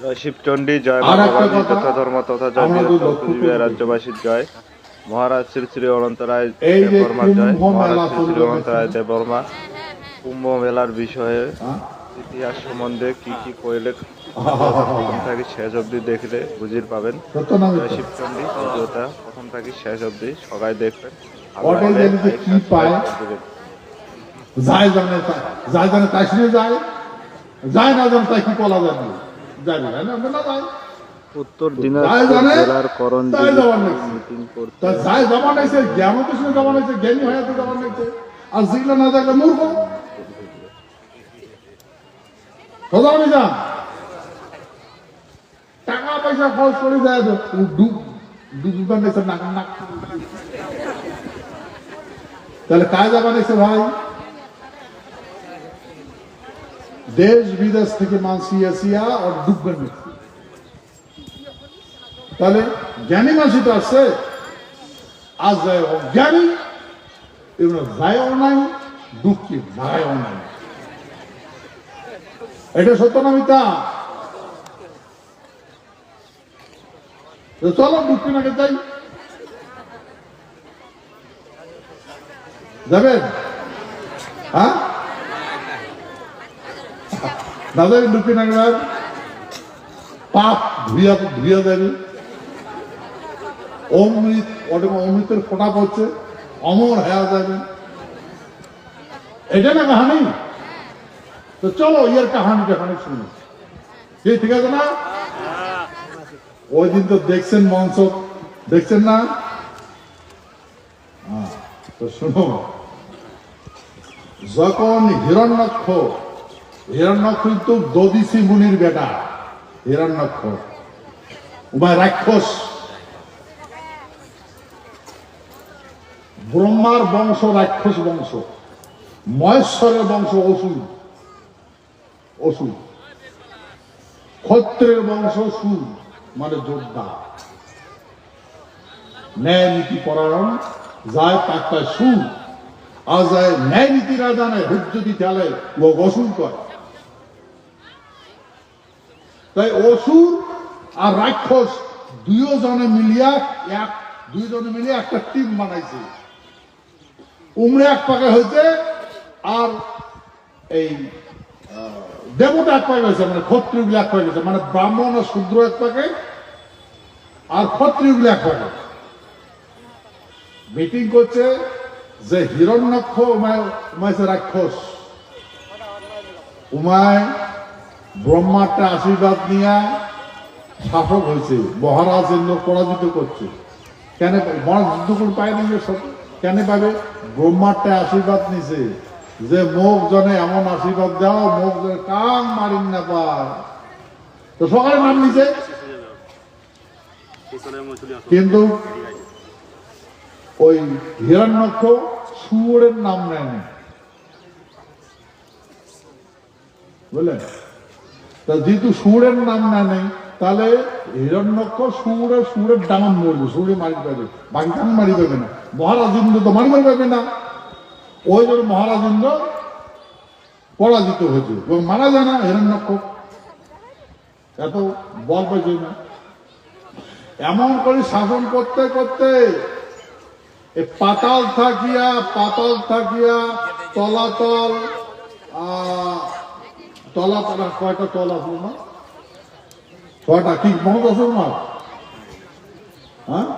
জয় শিবচণ্ডী জয় ভগবানী তথা ধর্ম তথা জয়। রাজ্যবাসীর জয়। মহারাজ শ্রী শ্রী অনন্ত রায় দেববর্মার জয়। মহারাজ শ্রী শ্রী অনন্ত রায় দেববর্মা। কুম্ভ মেলার বিষয়ে হ্যাঁ? ইতিহাস সম্বন্ধে কি কি কইলে প্রথম থেকে শেষ অবধি দেখলে বুঝির পাবেন। জয়? শিবচণ্ডী ভিডিওটা প্রথম থেকে শেষ অবধি সবাই দেখবেন। পায়? যায় জানে যায় জানে তাই যায়। যায় না জানে তাই কি বলা যায় না উত্তর দিনাজপুর জেলার যাওয়ার নেই। মিটিং করতে যায় জমা নাইছে জমা নাইছে জ্ঞানী হয়ে তো জমা নাইছে আর যেগুলো না মূর্খ। যান টাকা পয়সা খরচ করে যায় তো ডুব নাইছে নাক নাক। তাহলে কাজ যাবা নাইছে ভাই। দেশ বিদেশ থেকে মানসি আসিয়া আর নাইছে তাহলে জ্ঞানী মানুষ তো আসছে আজ যায় অজ্ঞানী এগুলো যায়ও নাই দুঃখী ভাগায়ও নাই এটা সত্য না মিতা চলো দুঃখী নাকে যাই। যাবেন? হ্যাঁ? দাদা দুঃখী নাকে পাপ ধুইয়া ধুইয়া যাবে অমৃত, ওটা অমৃতের ফোটা পড়ছে, অমর হয়ে যাবে এটা না কাহানি? তো চলো, ইয়ার কাহানি খানিক শুনি। কি, ঠিক আছে না? ওই দিন তো দেখছেন মঞ্চ, দেখছেন না? তো শুনো, যখন হিরণ্যক্ষ হিরণ্যক্ষ কিন্তু দদিসি মুনির বেটা। হিরণ্যক্ষ উভয় রাক্ষস। ব্রহ্মার বংশ, রাক্ষস বংশ। মহেশ্বরের বংশ, অসুর। অসুর। ক্ষত্রের বংশ, সুর মানে যোদ্ধা। ন্যায় নীতি পরায়ণ, যায় তাক পায় সুর। আর যায় ন্যায় নীতি না জানে হুজ্জতি চালে ও অসুর করে। তাই অসুর আর রাক্ষস দুইজনে মিলিয়া এক দুইজনে মিলিয়ে একটা টিম বানাইছে। উমরে এক পাকে হয়েছে আর এই দেবতা এক পাকে হয়েছে মানে ক্ষত্রিয়গুলো এক পাকে হয়েছে মানে ব্রাহ্মণ আর শূদ্র এক পাকে আর ক্ষত্রিয়গুলো এক পাকে। মিটিং করছে যে হিরণ্যক্ষ উমায় উমাইছে রাক্ষস। উমায় ব্রহ্মাটা আশীর্বাদ নিয়ে শাসক হয়েছে, মহারাজ ইন্দ্র পরাজিত করছে। কেন মহারাজ যুদ্ধ করে পায় না কেন পাবে? ব্রহ্মাটা আশীর্বাদ নিছে। যে মুখ জনে এমন আশীর্বাদ দাও, মুখ জনে কান মারিন না পায়। তো সকালে নাম নিছে। কিন্তু ওই হিরণ্যক্ষ সুরের নাম নেয়নি বুঝলেন? তা যেহেতু সুরের নাম না নেই, তাহলে হিরণ্যক্ষ সুরে, সুরের ডাঙন মরবে সুরে মারি পাবে। বাকি ডাঙন মারি পাবে না। মহারাজ ইন্দ্র তো মারি মারি পাবে না। ওই জন্য মহারাজ ইন্দ্র পরাজিত হয়েছে। এবং মারা যায় না হিরণ্যক্ষ। এত বল পাইছে না। এমন করে শাসন করতে করতে পাতাল থাকিয়া পাতাল থাকিয়া তলাতল তলাতল আর কয়টা তল না ছয়টা কি মনে আছে তোমার হ্যাঁ?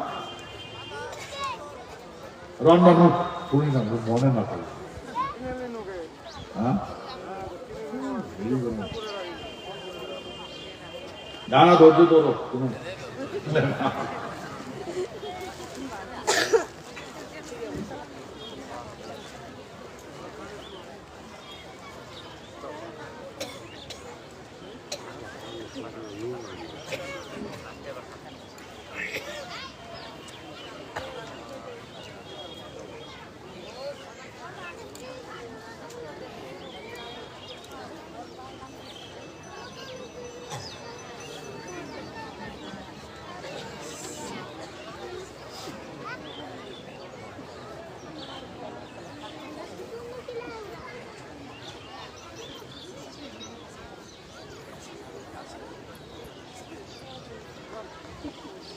রান্না শুনি না মনে না হ্যাঁ? ধৈর্য ধরো তুমি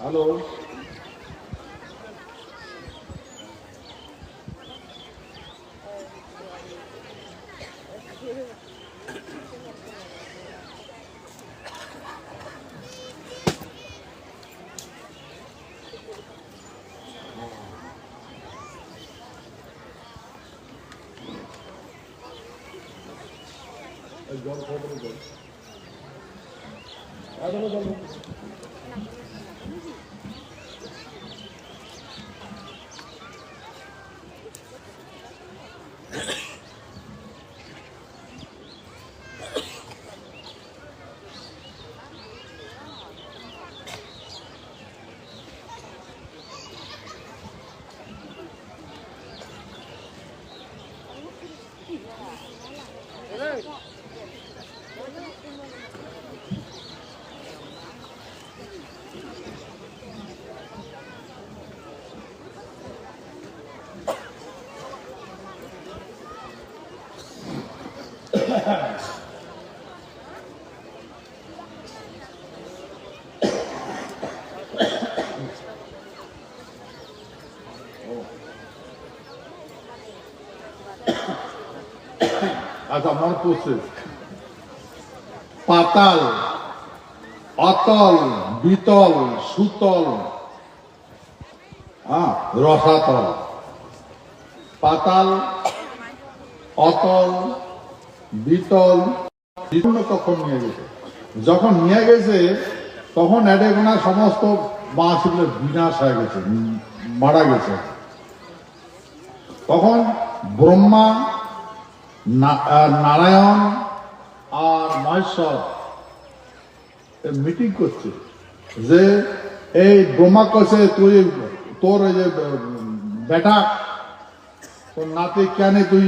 Hallo. আচ্ছা মনে পড়ছে। পাতাল, অতল, বিতল, সুতল হ্যাঁ রসাতল। পাতাল, অতল, বিতল, বিভিন্ন কখন নিয়ে গেছে। যখন নিয়ে গেছে, তখন এডেগোনা সমস্ত বাঁশগুলো বিনাশ হয়ে গেছে মারা গেছে। তখন ব্রহ্মা নারায়ণ আর মহেশ্বর মিটিং করছে যে এই ব্রহ্মা কছে তুই, তোর যে বেটা, তোর নাতি কেন তুই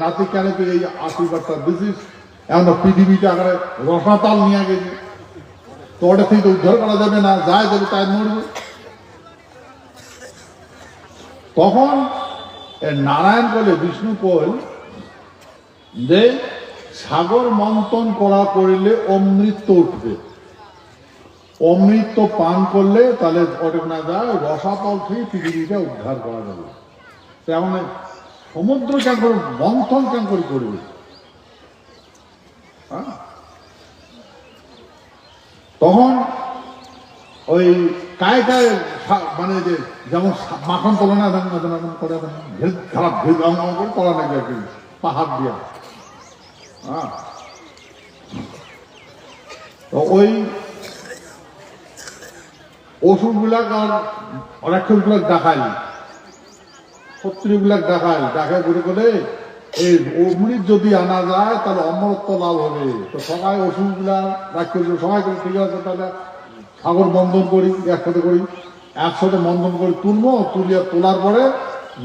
নাতি কেন তুই এই আশীর্বাদটা দিছিস? এমন পৃথিবীতে আগে রসাতাল নিয়ে গেছে। তো ওটা থেকে উদ্ধার করা যাবে না, যাই যাবে তাই মরবে। তখন নারায়ণ বলে, বিষ্ণু কল যে সাগর মন্থন করা করিলে অমৃত উঠবে অমৃত পান করলে তাহলে ওটা না যায় রসাতল থেকে পৃথিবীটা উদ্ধার করা যাবে তেমন সমুদ্র কেন করে মন্থন কেন করে করবে হ্যাঁ? তখন ওই কায় কায় মানে যে যেমন মাখন তোলে না করে খারাপ ভেদ করে তোলা নাকি আর কি পাহাড় দিয়া হ্যাঁ তো ওই ওষুধগুলাক আর রাক্ষসগুলাক দেখাই শত্রুগুলাক দেখাই দেখায় করে করে এই অমৃত যদি আনা যায়, তাহলে অমরত্ব লাভ হবে। তো সবাই ওষুধগুলা রাক্ষস সবাই করে ঠিক আছে, তাহলে সাগর বন্ধন করি, একসাথে করি। একসাথে বন্ধন করে তুলবো, তুলিয়া তোলার পরে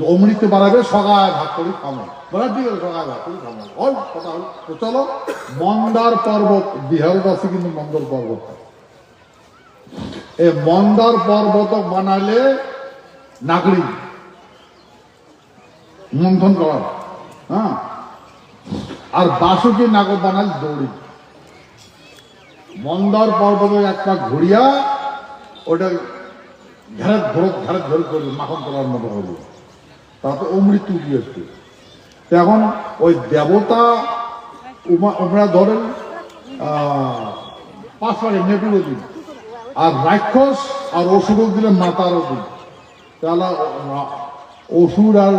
অমৃত বাড়াবে সগায় ভাগ করি খামো বলে ঠিক সগায় ভাগ করি খামো ওই কথা তো চলো, মন্দার পর্বত বিহারের আছে কিন্তু মন্দার পর্বত এই মন্দার পর্বত বানালে নাগরি মন্থন করা হ্যাঁ? আর বাসুকি নাগর বানাল দৌড়ি। মন্দার পর্বতে একটা ঘুরিয়া ওটা ঘেরে ঘোর ঘেরে ঘোর করবে মাখন করার মতো হবে তাতে অমৃত্যু দিয়েছে এখন ওই দেবতা ওমরা ধরেন পাঁচ পারে দিন। আর রাক্ষস আর অসুর দিলে মাতার দিন। তাহলে অসুর আর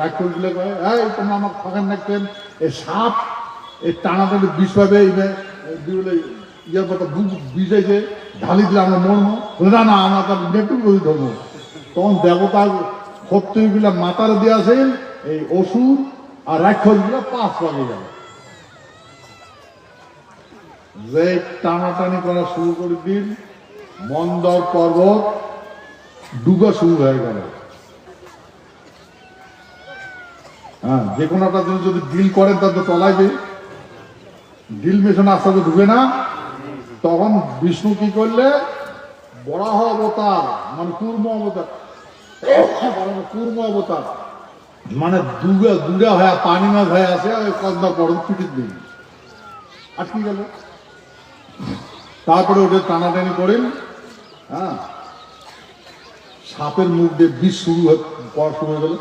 রাক্ষস দিলে এই তোমরা আমার ফাঁকান রাখতেন এই সাপ এই টানাটানি বিষ পাবে ইয়ের বুক বিষেছে ঢালি দিলে আমরা বলে, না না আমরা তার নেপুর ধরবো তখন দেবতার শত্রুগুলা মাতার দিয়েছেন এই অসুর আর রাক্ষসগুলো পাঁচ পাবে যাবে। যে টানাটানি করা শুরু করে দিন, মন্দর পর্বত ডুবা শুরু হয়ে গেল। হ্যাঁ যে কোনো একটা জিনিস যদি ডিল করেন তার তো তলাইবে ডিল মেশন আস্তে আস্তে ঢুকে না। তখন বিষ্ণু কি করলে? বরাহ অবতার মানে কুর্ম অবতার অবতার মানে দুগা দুগা হয়ে, পানি মাছ হয়ে ওই কন্দা পর্বত পিটির দিন আটকে গেল? তারপরে ওদের টানাটানি করেন হ্যাঁ? সাপের মুখ দিয়ে বিষ শুরু পড়া শুরু হয়ে গেল।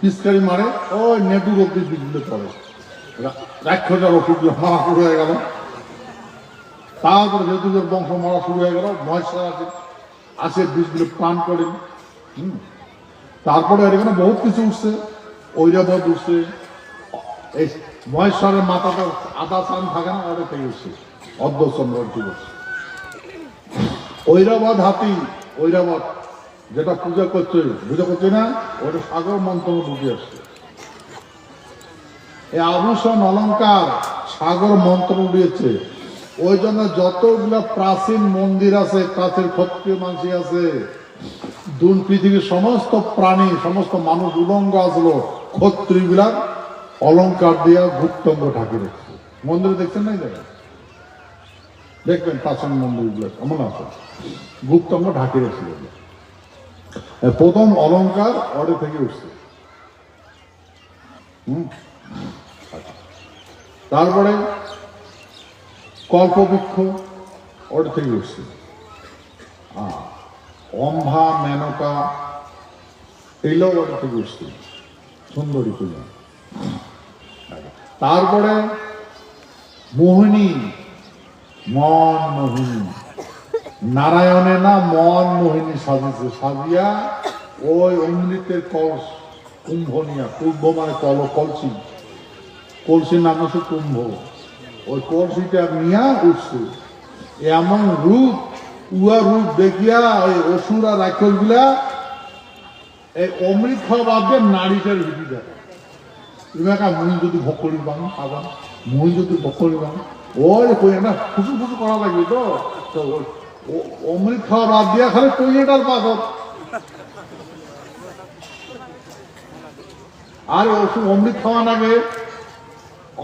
পিচকারি মারে, ওই নেটুর অব্দি বীজগুলো পড়ে। রাক্ষসের ওষুধ মারা শুরু হয়ে গেল। তারপরে যেহেতু বংশ মারা শুরু হয়ে গেল। মহেশ্বর আছে আসে বীজগুলো প্রাণ করেন, হুম। তারপরে এখানে বহুত কিছু উঠছে। ঐরাবত উঠছে। মহেশ্বরের মাথাটা আদা চান থাকে না ওটা থেকে উঠছে। অর্ধচন্দ্র বলছে ঐরাবত হাতি ঐরাবত যেটা পূজা করছে পূজা করছে না, ওটা সাগর মন্ত্র ঢুকে আসছে। এই আভূষণ অলংকার সাগর মন্ত্র উড়িয়েছে। ওই জন্য যতগুলো প্রাচীন মন্দির আছে, প্রাচীন ক্ষত্রিয় মানসি আছে দুন পৃথিবীর সমস্ত প্রাণী, সমস্ত মানুষ উলঙ্গ আসলো ক্ষত্রিয়গুলা অলংকার দিয়া গুপ্তঙ্গ ঢাকি রেখেছে। মন্দিরে দেখছেন নাই দেখেন দেখবেন প্রাচীন মন্দিরগুলো কেমন আছে। গুপ্তঙ্গ ঢাকি রেখেছিল প্রথম অলংকার অর্ডে থেকে উঠছে। আচ্ছা। তারপরে কল্পবৃক্ষ ওটা থেকে উঠছে। অম্ভা মেনকা এগুলো ওটা থেকে উঠছে সুন্দরী পূজা। তারপরে মোহিনী, মন মোহিনী। নারায়ণে না মন মোহিনী সাজিয়েছে, সাজিয়া ওই অমৃতের কলস, কুম্ভ নিয়া, কুম্ভ মানে কল, কলসি। কলসির নাম হচ্ছে কুম্ভ। ওই কলসিটা নিয়া উঠছে। এমন রূপ উয়া রূপ দেখিয়া ওই অসুরা রাক্ষসগুলা এই অমৃত খাওয়া বাদ দিয়ে নারীটার ভিটি যদি ভোগ করি পান আবার যদি ভোগ করি পান ওই কই না, ফুসু করা লাগবে তো। অমৃত খাওয়া বাদ দিয়া খালি টয়লেটার পাথর আর ওষুধ অমৃত খাওয়া লাগে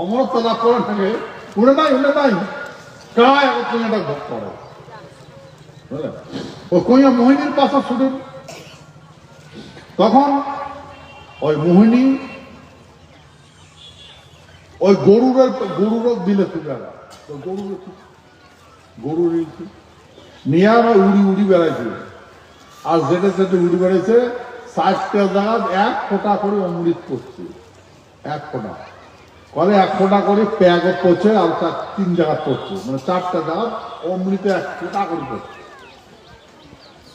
অমরত্ব লাভ করে থাকে উড়ে নাই উড়ে নাই। কায় কুইয়াটা ভোগ করে? ও কুইয়া মোহিনীর পাশে শুধু তখন ওই মোহিনী ওই গরুরের গরুরও দিলে গরুর গরুর নিয়ে উড়ি উড়ি বেড়াইছে। আর যেটা যেটা উড়ি বেড়াইছে, চারটে জায়গা এক ফোঁটা করে অমৃত করছে এক ফোঁটা। করে এক ফোঁটা করে প্যাগ করছে আর চার তিন জায়গা করছে মানে চারটা জায়গা অমৃত এক ফোঁটা করে করছে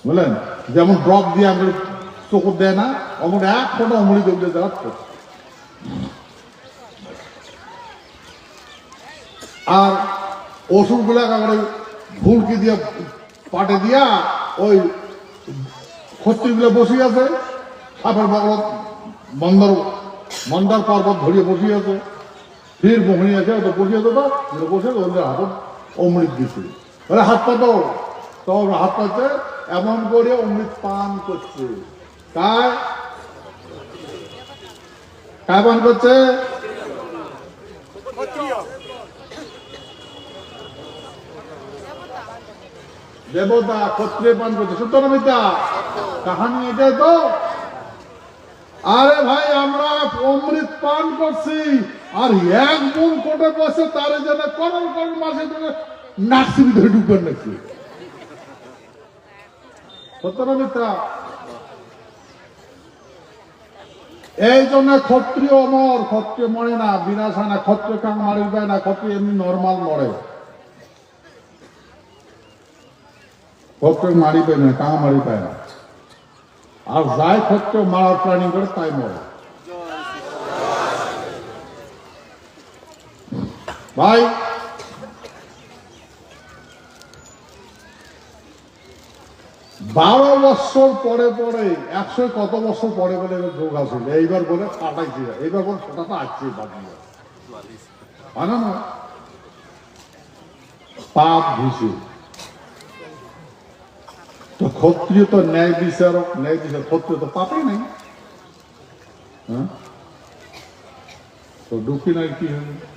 বুঝলেন? যেমন ড্রপ দিয়ে আমাদের চোখর দেয় না, অমন এক ফোঁটা অমৃত জায়গা করছে আর ওষুধগুলা একেবারে ফুলকি দিয়ে, পাটে দিয়া ওই ক্ষত্রিগুলো বসে আছে, সাপের বগলত মন্দর, মন্দার পর্বত ধরিয়ে বসে আছে, ফির মোহনী আছে তো বসে আছে তো বসে ওদের হাতত অমৃত দিচ্ছে বলে হাত পাতো তো হাত পাচ্ছে এমন করে অমৃত পান করছে। তাই পান করছে? দেবতা ক্ষত্রিয় পান করছে। সত্য না মিথ্যা? কাহানি এটাই তো। আরে ভাই, আমরা অমৃত পান করছি, আর এক মন কোটে বসে তারে করল করল মাসে ধরে নার্সিং ধরে ঢুকবেন নাকি এই জন্য ক্ষত্রিয় অমর ক্ষত্রিয় মরে না, বিনাশ হয় না, ক্ষত্রিয় কাং মারি যায় না, ক্ষত্রিয় এমনি নর্মাল মরে। ক্ষত্রিয় মারি না কাঁ মারি পায় না। আর যাই ক্ষত্রিয় মারার প্ল্যানিং করে, তাই মরে। ভাই বারো বছর পরে পরে, একশো কত বছর পরে পরে এবার যোগ এইবার বলে কাটাইছি এইবার বলে সেটা আসছে না পাপ ঘুষে তো ক্ষত্রিয় তো ন্যায় বিচারক, ন্যায় বিচার ক্ষত্রিয় তো পাপই নাই। হ্যাঁ? তো দুঃখী নাই কি হবে?